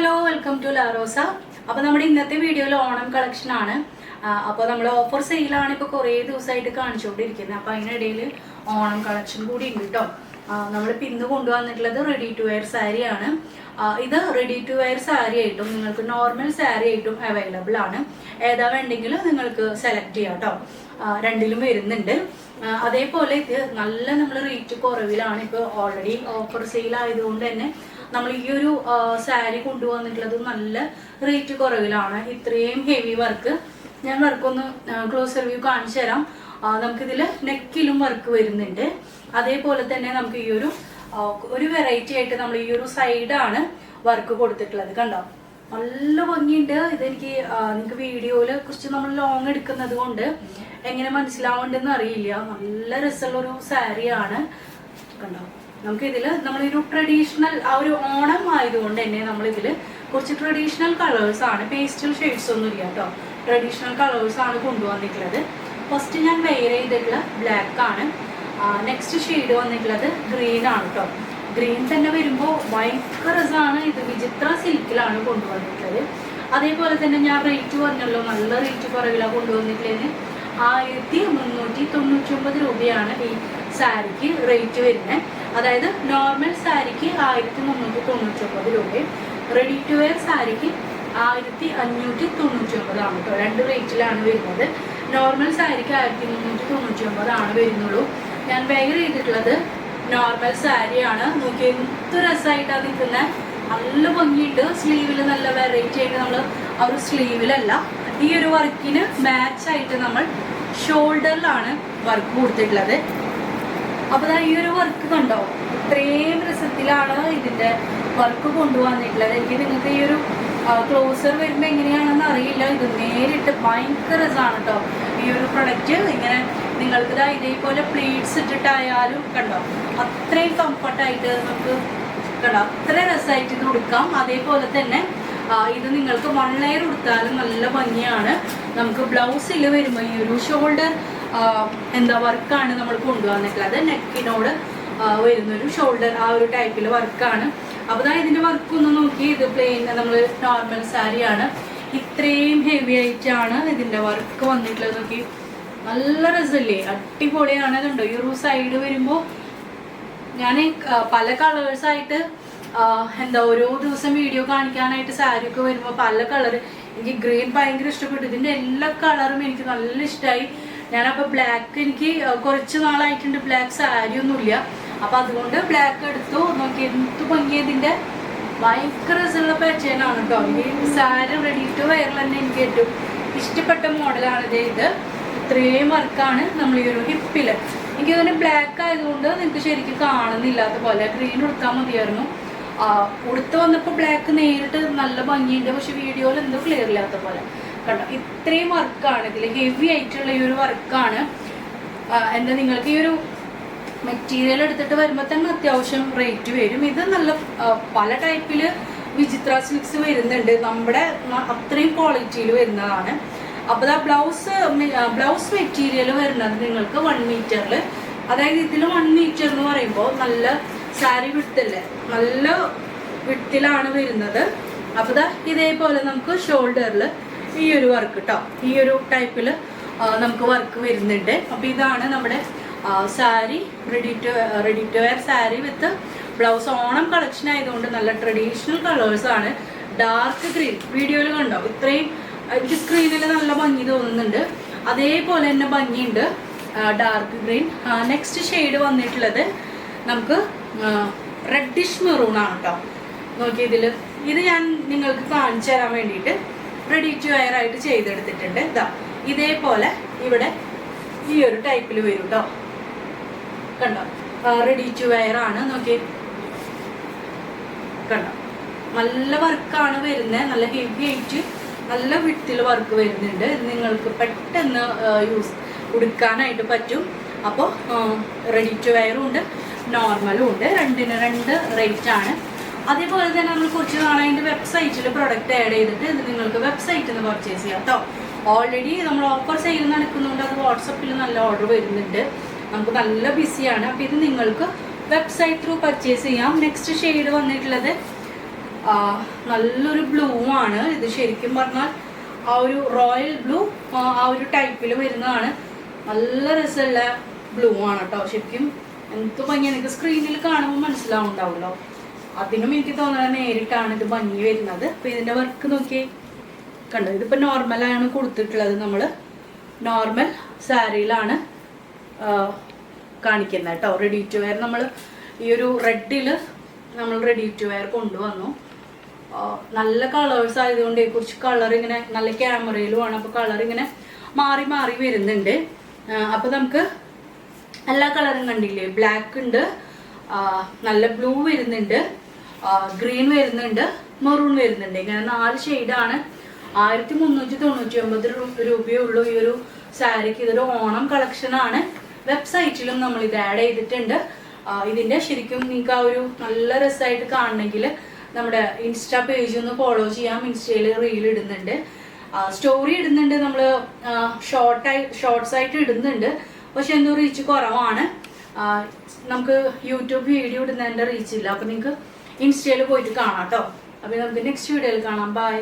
Hello welcome to Larosa അപ്പോൾ നമ്മുടെ ഇന്നത്തെ വീഡിയോയിൽ ഓണം കളക്ഷൻ ആണ്. അപ്പോൾ നമ്മൾ ഓഫർ സെയിലാണ് ഇപ്പോൾ കുറേ ദിവസമായിട്ട് കാണിച്ചുകൊണ്ടിരിക്കുന്നത് അപ്പോൾ അതിനിടയിൽ ഓണം കളക്ഷൻ കൂടി ഉണ്ട് കേട്ടോ നമ്മൾ ഇന്ന് കൊണ്ടുവന്നിട്ടുള്ളത് റെഡി ടു വെയർ സാരിയാണ് ഇത് റെഡി ടു വെയർ സാരി ആയിട്ടും നിങ്ങൾക്ക് നോർമൽ സാരി ആയിട്ടും അവൈലബിൾ ആണ്. ഏതാ വേണ്ടെങ്കിലും നിങ്ങൾക്ക് സെലക്ട് ചെയ്യാം കേട്ടോ രണ്ടിലും വരുന്നുണ്ട്. അതേപോലെ ഇത് നല്ല നമ്മൾ റേറ്റ് കുറവിലാണ് ഇപ്പോൾ ഓൾറെഡി ഓഫർ സെയിൽ ആയതുകൊണ്ട് തന്നെ. നമ്മൾ ഈ ഒരു സാരി കൊണ്ടുവന്നിട്ടുള്ളത് നല്ല റേറ്റ് കുറവിലാണ്. ഇത്രയും ഹെവി വർക്ക് ഞാൻ വർക്കൊന്ന് ക്ലോസ് റിവ്യൂ കാണിച്ചു തരാം. നമുക്കിതിൽ നെക്കിലും വർക്ക് വരുന്നുണ്ട്. അതേപോലെ തന്നെ നമുക്ക് ഈ ഒരു ഒരു വെറൈറ്റി ആയിട്ട് നമ്മൾ ഈ ഒരു സൈഡാണ് വർക്ക് കൊടുത്തിട്ടുള്ളത് കണ്ടോ? നല്ല ഭംഗിയുണ്ട്. ഇതെനിക്ക് നിങ്ങൾക്ക് വീഡിയോയിൽ കുറച്ച് നമ്മൾ ലോങ് എടുക്കുന്നത് കൊണ്ട് എങ്ങനെ മനസ്സിലാവുന്നുണ്ടെന്ന് അറിയില്ല. നല്ല രസമുള്ള ഒരു സാരിയാണ്. കണ്ടോ? നമുക്ക് ഇതിൽ നമ്മളൊരു ട്രഡീഷണൽ ആ ഒരു ഓണം ആയതുകൊണ്ട് തന്നെ നമ്മൾ ഇതിൽ കുറച്ച് ട്രഡീഷണൽ കളേഴ്സ് ആണ്. പേസ്റ്റൽ ഷെയ്ഡ്സ് ഒന്നും ഇല്ല കേട്ടോ ട്രഡീഷണൽ കളേഴ്സ് ആണ് കൊണ്ടുവന്നിട്ടുള്ളത്. ഫസ്റ്റ് ഞാൻ വെയർ ചെയ്തിട്ടുള്ള ബ്ലാക്ക് ആണ്. നെക്സ്റ്റ് ഷെയ്ഡ് വന്നിട്ടുള്ളത് ഗ്രീൻ ആണ് കേട്ടോ ഗ്രീൻ തന്നെ വരുമ്പോൾ ഭയങ്കര രസമാണ് ഇത് വിചിത്ര സിൽക്കിലാണ് കൊണ്ടുവന്നിട്ടുള്ളത്. അതേപോലെ തന്നെ ഞാൻ റേറ്റ് പറഞ്ഞല്ലോ നല്ല റേറ്റ് കുറവിലാണ് കൊണ്ടുവന്നിട്ടുള്ളത് ആയിരത്തി മുന്നൂറ്റി തൊണ്ണൂറ്റി ഒമ്പത് രൂപയാണ് ഈ സാരിക്ക് റേറ്റ് വരുന്നത് അതായത് നോർമൽ സാരിക്ക് ആയിരത്തി മുന്നൂറ്റി തൊണ്ണൂറ്റി ഒമ്പത് രൂപയും റെഡി ടു വെയർ സാരിക്ക് ആയിരത്തി അഞ്ഞൂറ്റി തൊണ്ണൂറ്റി ഒമ്പതാണ് കേട്ടോ. രണ്ട് റേറ്റിലാണ് വരുന്നത്. നോർമൽ സാരിക്ക് ആയിരത്തി മുന്നൂറ്റി തൊണ്ണൂറ്റി ഒമ്പതാണ് വരുന്നുള്ളൂ. ഞാൻ വെയർ ചെയ്തിട്ടുള്ളത് നോർമൽ സാരിയാണ്. നോക്കി എന്ത് രസമായിട്ടാണ് നിൽക്കുന്നത് നല്ല ഭംഗിയുണ്ട്. സ്ലീവിൽ നല്ല വെറൈറ്റി ആയിട്ട് നമ്മൾ ആ ഒരു സ്ലീവിലല്ല ഈ ഒരു വർക്കിന് മാച്ച് ആയിട്ട് നമ്മൾ ഷോൾഡറിലാണ് വർക്ക് കൊടുത്തിട്ടുള്ളത്. അപ്പൊ ഈ ഒരു വർക്ക് കണ്ടോ? ഇത്രയും രസത്തിലാണ് ഇതിന്റെ വർക്ക് കൊണ്ടുവന്നിട്ടുള്ളത്. എനിക്ക് നിങ്ങൾക്ക് ഈ ഒരു ക്ലോസർ വരുമ്പോ എങ്ങനെയാണെന്ന് അറിയില്ല. ഇത് നേരിട്ട് ഭയങ്കര രസമാണ് കേട്ടോ ഈ ഒരു പ്രൊഡക്റ്റ് ഇങ്ങനെ നിങ്ങൾക്ക് ഇതാ ഇതേപോലെ പ്ലേറ്റ്സ് ഇട്ടിട്ടായാലും കണ്ടോ അത്രയും കംഫർട്ടായിട്ട് നമുക്ക് കണ്ടോ അത്ര രസമായിട്ട് ഇത് കൊടുക്കാം അതേപോലെ തന്നെ ഇത് നിങ്ങൾക്ക് വൺ ലെയർ കൊടുത്താലും നല്ല ഭംഗിയാണ്. നമുക്ക് ബ്ലൗസിൽ വരുമ്പോൾ ഈ ഒരു ഷോൾഡർ എന്താ വർക്കാണ് നമ്മൾ കൊണ്ടുവന്നിട്ടുള്ളത്. നെക്കിനോട് വരുന്നൊരു ഷോൾഡർ ആ ഒരു ടൈപ്പിൽ വർക്കാണ്. അപ്പോൾ ഇതിന്റെ വർക്ക് ഒന്ന് നോക്കി. ഇത് പ്ലെയിൻ നമ്മൾ നോർമൽ സാരിയാണ് ഇത്രയും ഹെവി ആയിട്ടാണ് ഇതിന്റെ വർക്ക് വന്നിട്ടുള്ളത് നോക്കി. നല്ല രസമല്ലേ അടിപൊളിയാണ് ഇതുണ്ടോ ഈ ഒരു സൈഡ് വരുമ്പോൾ ഞാൻ പല കളേഴ്സ് ആയിട്ട് എന്താ ഓരോ ദിവസം വീഡിയോ കാണിക്കാനായിട്ട് സാരി ഒക്കെ വരുമ്പോൾ പല കളർ എനിക്ക് ഗ്രീൻ ഭയങ്കര ഇഷ്ടപ്പെട്ടു. ഇതിന്റെ എല്ലാ കളറും എനിക്ക് നല്ല ഇഷ്ടമായി ഞാനപ്പോൾ ബ്ലാക്ക് എനിക്ക് കുറച്ച് നാളായിട്ടുണ്ട് ബ്ലാക്ക് സാരി ഒന്നുമില്ല. അപ്പം അതുകൊണ്ട് ബ്ലാക്ക് എടുത്തു. നോക്കി എന്ത് ഭംഗി ഇതിന്റെ. ഭയങ്കര രസമുള്ള പാറ്റേണാണ് കേട്ടോ ഈ സാരി റെഡി ടു വയർ തന്നെ എനിക്ക് ഏറ്റവും ഇഷ്ടപ്പെട്ട മോഡലാണ് ഇത് ഇത്. ഇത്രയും വർക്കാണ് നമ്മൾ ഈ ഒരു ഹിപ്പിൽ എനിക്ക് ഇതിന് ബ്ലാക്ക് ആയതുകൊണ്ട് നിങ്ങൾക്ക് ശരിക്കും കാണുന്നില്ലാത്ത പോലെ ഗ്രീൻ കൊടുത്താൽ മതിയായിരുന്നു. ഉടുത്ത് വന്നപ്പോൾ ബ്ലാക്ക് നേരിട്ട് നല്ല ഭംഗിയുണ്ട്. പക്ഷെ വീഡിയോയിൽ എന്തോ ക്ലിയർ ഇല്ലാത്ത പോലെ. കണ്ടോ? ഇത്രയും വർക്കാണ്. ഇതിൽ ഹെവി ആയിട്ടുള്ള ഈ ഒരു വർക്കാണ്. എന്താ നിങ്ങൾക്ക് ഈ ഒരു മെറ്റീരിയൽ എടുത്തിട്ട് വരുമ്പോൾ തന്നെ അത്യാവശ്യം റേറ്റ് വരും. ഇത് നല്ല പല ടൈപ്പിൽ വിചിത്ര സിൽക്സ് വരുന്നുണ്ട്. നമ്മുടെ അത്രയും ക്വാളിറ്റിയിൽ വരുന്നതാണ്. അപ്പോൾ ആ ബ്ലൗസ് ബ്ലൗസ് മെറ്റീരിയൽ വരുന്നത് നിങ്ങൾക്ക് വൺ മീറ്ററിൽ അതായത് ഇതിൽ വൺ മീറ്റർ എന്ന് പറയുമ്പോൾ നല്ല സാരി വിട്ടല്ലേ നല്ല വിട്ടിലാണ് വരുന്നത്. അപ്പോൾ ഇതേപോലെ നമുക്ക് ഷോൾഡറിൽ ഈ ഒരു വർക്ക് കേട്ടോ ഈ ഒരു ടൈപ്പിൽ നമുക്ക് വർക്ക് വരുന്നുണ്ട്. അപ്പം ഇതാണ് നമ്മുടെ sari ready to ready to wear sari with blouse Onam collection ആയതുകൊണ്ട് നല്ല ട്രഡീഷണൽ കളേഴ്സ് ആണ്. ഡാർക്ക് ഗ്രീൻ വീഡിയോയിൽ കണ്ടോ? ഇത്രയും എനിക്ക് സ്ക്രീനിൽ നല്ല ഭംഗി തോന്നുന്നുണ്ട്. അതേപോലെ തന്നെ ഭംഗിയുണ്ട്. ഡാർക്ക് ഗ്രീൻ നെക്സ്റ്റ് ഷെയ്ഡ് വന്നിട്ടുള്ളത് നമുക്ക് റെഡിഷ് മെറൂൺ ആണ് കേട്ടോ നോക്കി ഇതിൽ ഇത് ഞാൻ നിങ്ങൾക്ക് കാണിച്ചു തരാൻ വേണ്ടിയിട്ട്. റെഡി ടു വെയർ ആയിട്ട് ചെയ്തെടുത്തിട്ടുണ്ട്. ഇതാ ഇതേപോലെ ഇവിടെ ഈ ഒരു ടൈപ്പിൽ വരും കേട്ടോ കണ്ടോ? റെഡി ടു വെയർ ആണ്. നോക്കി കണ്ടോ? നല്ല വർക്കാണ് വരുന്നത് നല്ല ഹെവി ആയിട്ട് നല്ല വിട്ടിൽ വർക്ക് വരുന്നുണ്ട്. നിങ്ങൾക്ക് പെട്ടെന്ന് യൂസ് ഉടുക്കാനായിട്ട് പറ്റും. അപ്പോൾ റെഡി ടു വെയറും ഉണ്ട്. നോർമലും ഉണ്ട്. രണ്ടിന് രണ്ട് റേറ്റ് ആണ്. അതേപോലെ തന്നെ നമ്മൾ കുറച്ച് നാളായിട്ട് വെബ്സൈറ്റിൽ പ്രൊഡക്റ്റ് ആഡ് ചെയ്തിട്ട് ഇത് നിങ്ങൾക്ക് വെബ്സൈറ്റിൽ നിന്ന് പർച്ചേസ് ചെയ്യാം കേട്ടോ ഓൾറെഡി നമ്മൾ ഓഫർ സെയിൽ നടക്കുന്നുണ്ട്. അത് വാട്സപ്പിൽ നല്ല ഓർഡർ വരുന്നുണ്ട്. നമുക്ക് നല്ല ബിസിയാണ് അപ്പോൾ ഇത് നിങ്ങൾക്ക് വെബ്സൈറ്റ് ത്രൂ പർച്ചേസ് ചെയ്യാം. നെക്സ്റ്റ് ഷെയ്ഡ് വന്നിട്ടുള്ളത് നല്ലൊരു ബ്ലൂ ആണ്. ഇത് ശരിക്കും പറഞ്ഞാൽ ആ ഒരു റോയൽ ബ്ലൂ ആ ഒരു ടൈപ്പിൽ വരുന്നതാണ്. നല്ല രസമുള്ള ബ്ലൂ ആണ് കേട്ടോ ശരിക്കും എന്ത് ഭംഗി എനിക്ക് സ്ക്രീനിൽ കാണുമ്പോൾ മനസ്സിലാവുണ്ടാവുമല്ലോ അതിനും എനിക്ക് തോന്നുന്നത് നേരിട്ടാണ് ഇത് ഭംഗി വരുന്നത്. അപ്പൊ ഇതിന്റെ വർക്ക് നോക്കിയേ. കണ്ടോ ഇതിപ്പോ നോർമലാണ് കൊടുത്തിട്ടുള്ളത് നമ്മൾ നോർമൽ സാരിയിലാണ് കാണിക്കുന്നത് കേട്ടോ. റെഡി ടു വെയർ നമ്മൾ ഈ ഒരു റെഡിൽ നമ്മൾ റെഡി ടു വെയർ കൊണ്ടുവന്നു. നല്ല കളേഴ്സ് ആയതുകൊണ്ട് കുറച്ച് കളർ ഇങ്ങനെ നല്ല ക്യാമറയിലുമാണ് അപ്പോൾ കളർ ഇങ്ങനെ മാറി മാറി വരുന്നുണ്ട്. അപ്പോൾ അപ്പൊ നമുക്ക് എല്ലാ കളറും കണ്ടില്ലേ? ബ്ലാക്ക് ഉണ്ട് നല്ല ബ്ലൂ വരുന്നുണ്ട്. ഗ്രീൻ വരുന്നുണ്ട്. മെറൂൺ വരുന്നുണ്ട്. ഇങ്ങനെ നാല് ഷെയ്ഡാണ് ആയിരത്തി മുന്നൂറ്റി തൊണ്ണൂറ്റി ഒമ്പത് രൂപയേ ഉള്ളൂ ഈ ഒരു സാരിക്ക്. ഇതൊരു ഓണം കളക്ഷൻ ആണ്. വെബ്സൈറ്റിലും നമ്മൾ ഇത് ആഡ് ചെയ്തിട്ടുണ്ട്. ഇതിന്റെ ശരിക്കും നിങ്ങൾക്ക് ആ ഒരു നല്ല രസമായിട്ട് കാണണമെങ്കിൽ നമ്മുടെ ഇൻസ്റ്റാ പേജ് ഒന്ന് ഫോളോ ചെയ്യാം. ഇൻസ്റ്റയിൽ റീൽ ഇടുന്നുണ്ട്. സ്റ്റോറി ഇടുന്നുണ്ട് നമ്മൾ ഷോർട്ടായി ഷോർട്സ് ആയിട്ട് ഇടുന്നുണ്ട്. പക്ഷെ എന്തോ റീച്ച് കുറവാണ്. നമുക്ക് യൂട്യൂബ് വീഡിയോ ഇടുന്നതിന്റെ റീച്ചില്ല അപ്പം നിങ്ങൾക്ക് ഇൻസ്റ്റയിൽ പോയിട്ട് കാണാം കേട്ടോ അപ്പം നമുക്ക് നെക്സ്റ്റ് വീഡിയോയിൽ കാണാം. ബൈ